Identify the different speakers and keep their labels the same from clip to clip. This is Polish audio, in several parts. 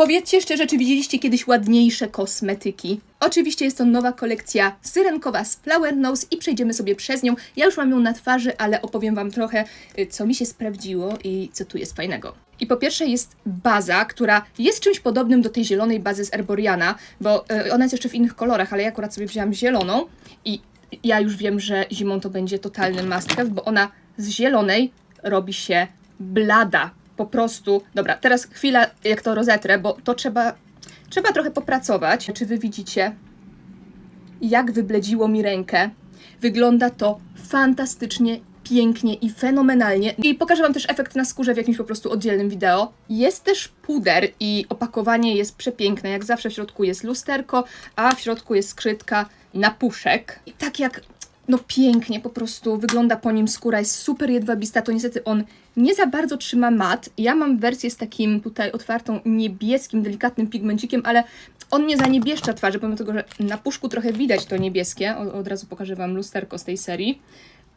Speaker 1: Powiedzcie szczerze, czy widzieliście kiedyś ładniejsze kosmetyki? Oczywiście jest to nowa kolekcja syrenkowa z Flower Nose i przejdziemy sobie przez nią. Ja już mam ją na twarzy, ale opowiem Wam trochę, y, co mi się sprawdziło i co tu jest fajnego. I po pierwsze jest baza, która jest czymś podobnym do tej zielonej bazy z Erboriana, bo y, ona jest jeszcze w innych kolorach, ale ja akurat sobie wzięłam zieloną i ja już wiem, że zimą to będzie totalny must have, bo ona z zielonej robi się blada. Po prostu. Dobra, teraz chwila, jak to rozetrę, bo to trzeba, trzeba trochę popracować. Czy wy widzicie, jak wybledziło mi rękę? Wygląda to fantastycznie, pięknie i fenomenalnie. I pokażę Wam też efekt na skórze w jakimś po prostu oddzielnym wideo. Jest też puder i opakowanie jest przepiękne. Jak zawsze w środku jest lusterko, a w środku jest skrzytka na puszek. I tak jak no pięknie po prostu wygląda po nim skóra, jest super jedwabista, to niestety on nie za bardzo trzyma mat. Ja mam wersję z takim tutaj otwartą niebieskim, delikatnym pigmencikiem, ale on nie zaniebieszcza twarzy, pomimo tego, że na puszku trochę widać to niebieskie. O, od razu pokażę Wam lusterko z tej serii.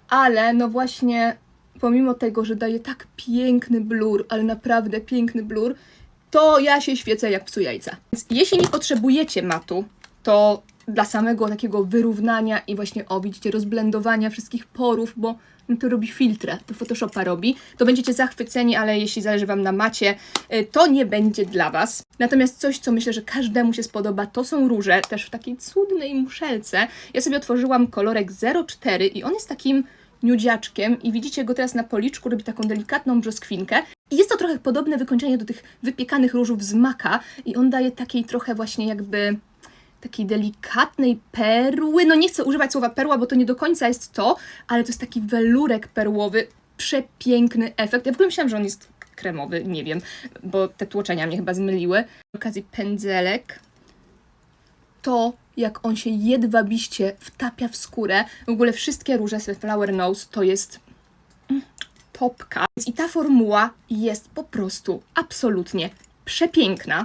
Speaker 1: Ale no właśnie, pomimo tego, że daje tak piękny blur, ale naprawdę piękny blur, to ja się świecę jak psu jajca. Więc jeśli nie potrzebujecie matu, to dla samego takiego wyrównania i właśnie, o widzicie, rozblendowania wszystkich porów, bo to robi filtrę, to Photoshopa robi, to będziecie zachwyceni, ale jeśli zależy Wam na macie, y, to nie będzie dla Was. Natomiast coś, co myślę, że każdemu się spodoba, to są róże, też w takiej cudnej muszelce. Ja sobie otworzyłam kolorek 04 i on jest takim nudziaczkiem i widzicie go teraz na policzku, robi taką delikatną brzoskwinkę. I jest to trochę podobne wykończenie do tych wypiekanych różów z maka i on daje takiej trochę właśnie jakby takiej delikatnej perły. No nie chcę używać słowa perła, bo to nie do końca jest to, ale to jest taki welurek perłowy. Przepiękny efekt. Ja w ogóle myślałam, że on jest kremowy, nie wiem, bo te tłoczenia mnie chyba zmyliły. Przy okazji pędzelek. To, jak on się jedwabiście wtapia w skórę. W ogóle wszystkie róże z Flower Nose to jest mm, topka. I ta formuła jest po prostu absolutnie przepiękna.